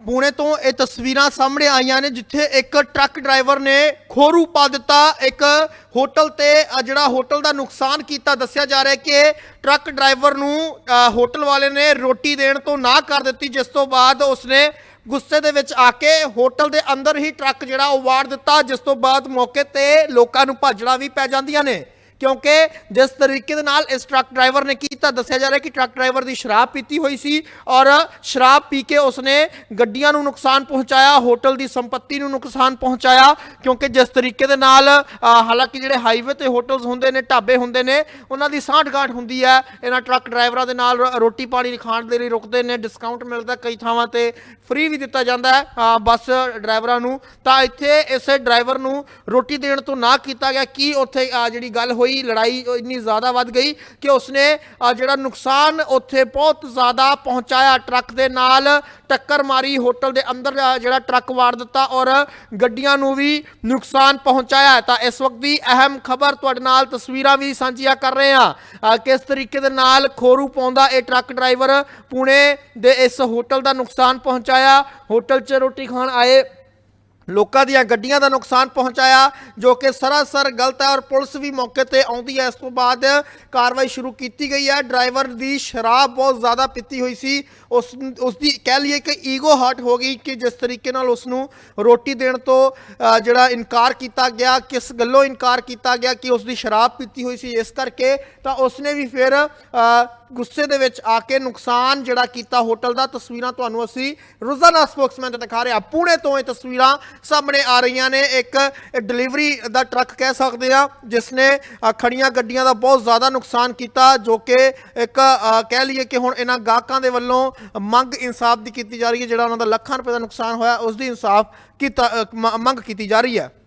ਪੂਣੇ ਤੋਂ ਇਹ ਤਸਵੀਰਾਂ ਸਾਹਮਣੇ ਆਈਆਂ ਨੇ, ਜਿੱਥੇ ਇੱਕ ਟਰੱਕ ਡਰਾਈਵਰ ਨੇ ਖੋਰੂ ਪਾ ਦਿੱਤਾ। ਇੱਕ ਹੋਟਲ ਤੇ ਜਿਹੜਾ ਹੋਟਲ ਦਾ ਨੁਕਸਾਨ ਕੀਤਾ, ਦੱਸਿਆ ਜਾ ਰਿਹਾ ਕਿ ਟਰੱਕ ਡਰਾਈਵਰ ਨੂੰ ਹੋਟਲ ਵਾਲੇ ਨੇ ਰੋਟੀ ਦੇਣ ਤੋਂ ਨਾ ਕਰ ਦਿੱਤੀ। ਜਿਸ ਤੋਂ ਬਾਅਦ ਉਸਨੇ ਗੁੱਸੇ ਦੇ ਵਿੱਚ ਆ ਕੇ ਹੋਟਲ ਦੇ ਅੰਦਰ ਹੀ ਟਰੱਕ ਜਿਹੜਾ ਉਹ ਵਾੜ ਦਿੱਤਾ, ਜਿਸ ਤੋਂ ਬਾਅਦ ਮੌਕੇ ਤੇ ਲੋਕਾਂ ਨੂੰ ਭੱਜਣਾ ਵੀ ਪੈ ਜਾਂਦੀਆਂ ਨੇ। ਕਿਉਂਕਿ ਜਿਸ ਤਰੀਕੇ ਦੇ ਨਾਲ ਇਸ ਟਰੱਕ ਡਰਾਈਵਰ ਨੇ ਕੀਤਾ, ਦੱਸਿਆ ਜਾ ਰਿਹਾ ਕਿ ਟਰੱਕ ਡਰਾਈਵਰ ਦੀ ਸ਼ਰਾਬ ਪੀਤੀ ਹੋਈ ਸੀ ਔਰ ਸ਼ਰਾਬ ਪੀ ਕੇ ਉਸਨੇ ਗੱਡੀਆਂ ਨੂੰ ਨੁਕਸਾਨ ਪਹੁੰਚਾਇਆ, ਹੋਟਲ ਦੀ ਸੰਪਤੀ ਨੂੰ ਨੁਕਸਾਨ ਪਹੁੰਚਾਇਆ, ਕਿਉਂਕਿ ਜਿਸ ਤਰੀਕੇ ਦੇ ਨਾਲ ਹਾਲਾਂਕਿ ਜਿਹੜੇ ਹਾਈਵੇ ਤੇ ਹੋਟਲਸ ਹੁੰਦੇ ਨੇ, ਢਾਬੇ ਹੁੰਦੇ ਨੇ, ਉਹਨਾਂ ਦੀ ਸਾਂਠ-ਗਾਂਠ ਹੁੰਦੀ ਹੈ। ਇਹਨਾਂ ਟਰੱਕ ਡਰਾਈਵਰਾਂ ਦੇ ਨਾਲ ਰੋਟੀ ਪਾਣੀ ਖਾਣ ਦੇ ਲਈ ਰੁਕਦੇ ਨੇ ਡਿਸਕਾਊਂਟ ਮਿਲਦਾ, ਕਈ ਥਾਵਾਂ ਤੇ ਫ੍ਰੀ ਵੀ ਦਿੱਤਾ ਜਾਂਦਾ ਹੈ ਬੱਸ ਡਰਾਈਵਰਾਂ ਨੂੰ। ਤਾਂ ਇੱਥੇ ਇਸੇ ਡਰਾਈਵਰ ਨੂੰ ਰੋਟੀ ਦੇਣ ਤੋਂ ਨਾ ਕੀਤਾ ਗਿਆ। ਕੀ ਉੱਥੇ ਜਿਹੜੀ ਗੱਲ ਹੋਈ ਲੜਾਈ ਇੰਨੀ ਜ਼ਿਆਦਾ ਵੱਧ ਗਈ ਕਿ ਉਸਨੇ ਜਿਹੜਾ ਨੁਕਸਾਨ ਉੱਥੇ ਬਹੁਤ ਜ਼ਿਆਦਾ ਪਹੁੰਚਾਇਆ ਟਰੱਕ ਦੇ ਨਾਲ, ਟੱਕਰ ਮਾਰੀ, ਹੋਟਲ ਦੇ ਅੰਦਰ ਜਿਹੜਾ ਟਰੱਕ ਵਾੜ ਦਿੱਤਾ ਔਰ ਗੱਡੀਆਂ ਨੂੰ ਵੀ ਨੁਕਸਾਨ ਪਹੁੰਚਾਇਆ। ਤਾਂ ਇਸ ਵਕਤ ਦੀ ਅਹਿਮ ਖਬਰ ਤੁਹਾਡੇ ਨਾਲ ਤਸਵੀਰਾਂ ਵੀ ਸਾਂਝੀਆਂ ਕਰ ਰਹੇ ਹਾਂ। ਕਿਸ ਤਰੀਕੇ ਦੇ ਨਾਲ ਖੋਰੂ ਪਾਉਂਦਾ ਇਹ ਟਰੱਕ ਡਰਾਈਵਰ ਪੁਣੇ ਦੇ ਇਸ ਹੋਟਲ ਦਾ ਨੁਕਸਾਨ ਪਹੁੰਚਾਇਆ। ਹੋਟਲ 'ਚ ਰੋਟੀ ਖਾਣ ਆਏ ਲੋਕਾਂ ਦੀਆਂ ਗੱਡੀਆਂ ਦਾ ਨੁਕਸਾਨ ਪਹੁੰਚਾਇਆ, ਜੋ ਕਿ ਸਰਾਸਰ ਗਲਤ ਹੈ ਔਰ ਪੁਲਿਸ ਵੀ ਮੌਕੇ ਤੇ ਆਉਂਦੀ ਹੈ। ਇਸ ਤੋਂ ਬਾਅਦ ਕਾਰਵਾਈ ਸ਼ੁਰੂ ਕੀਤੀ ਗਈ ਹੈ। ਡਰਾਈਵਰ ਦੀ ਸ਼ਰਾਬ ਬਹੁਤ ਜ਼ਿਆਦਾ ਪੀਤੀ ਹੋਈ ਸੀ। ਉਸ ਉਸ ਦੀ ਕਹਿ ਲਈਏ ਕਿ ਈਗੋ ਹਰਟ ਹੋ ਗਈ ਕਿ ਜਿਸ ਤਰੀਕੇ ਨਾਲ ਉਸ ਨੂੰ ਰੋਟੀ ਦੇਣ ਤੋਂ ਜਿਹੜਾ ਇਨਕਾਰ ਕੀਤਾ ਗਿਆ, ਕਿਸ ਗੱਲੋਂ ਇਨਕਾਰ ਕੀਤਾ ਗਿਆ ਕਿ ਉਸ ਦੀ ਸ਼ਰਾਬ ਪੀਤੀ ਹੋਈ ਸੀ। ਇਸ ਕਰਕੇ ਤਾਂ ਉਸਨੇ ਵੀ ਫਿਰ ਗੁੱਸੇ ਦੇ ਵਿੱਚ ਆ ਕੇ ਨੁਕਸਾਨ ਜਿਹੜਾ ਕੀਤਾ ਹੋਟਲ ਦਾ, ਤਸਵੀਰਾਂ ਤੁਹਾਨੂੰ ਅਸੀਂ ਰੋਜ਼ਾਨਾ ਸਪੋਕਸਮੈਨ ਤੇ ਦਿਖਾ ਰਹੇ ਹਾਂ। ਪੁਣੇ ਤੋਂ ਇਹ ਤਸਵੀਰਾਂ ਸਾਹਮਣੇ ਆ ਰਹੀਆਂ ਨੇ। ਇੱਕ ਡਿਲੀਵਰੀ ਦਾ ਟਰੱਕ ਕਹਿ ਸਕਦੇ ਆ ਜਿਸ ਨੇ ਖੜੀਆਂ ਗੱਡੀਆਂ ਦਾ ਬਹੁਤ ਜ਼ਿਆਦਾ ਨੁਕਸਾਨ ਕੀਤਾ, ਜੋ ਕਿ ਇੱਕ ਕਹਿ ਲਈਏ ਕਿ ਹੁਣ ਇਹਨਾਂ ਗਾਹਕਾਂ ਦੇ ਵੱਲੋਂ ਮੰਗ ਇਨਸਾਫ ਦੀ ਕੀਤੀ ਜਾ ਰਹੀ ਹੈ, ਜਿਹੜਾ ਉਹਨਾਂ ਦਾ ਲੱਖਾਂ ਰੁਪਏ ਦਾ ਨੁਕਸਾਨ ਹੋਇਆ, ਉਸ ਦੀ ਇਨਸਾਫ ਕੀਤਾ ਮ- ਮੰਗ ਕੀਤੀ ਜਾ ਰਹੀ ਹੈ।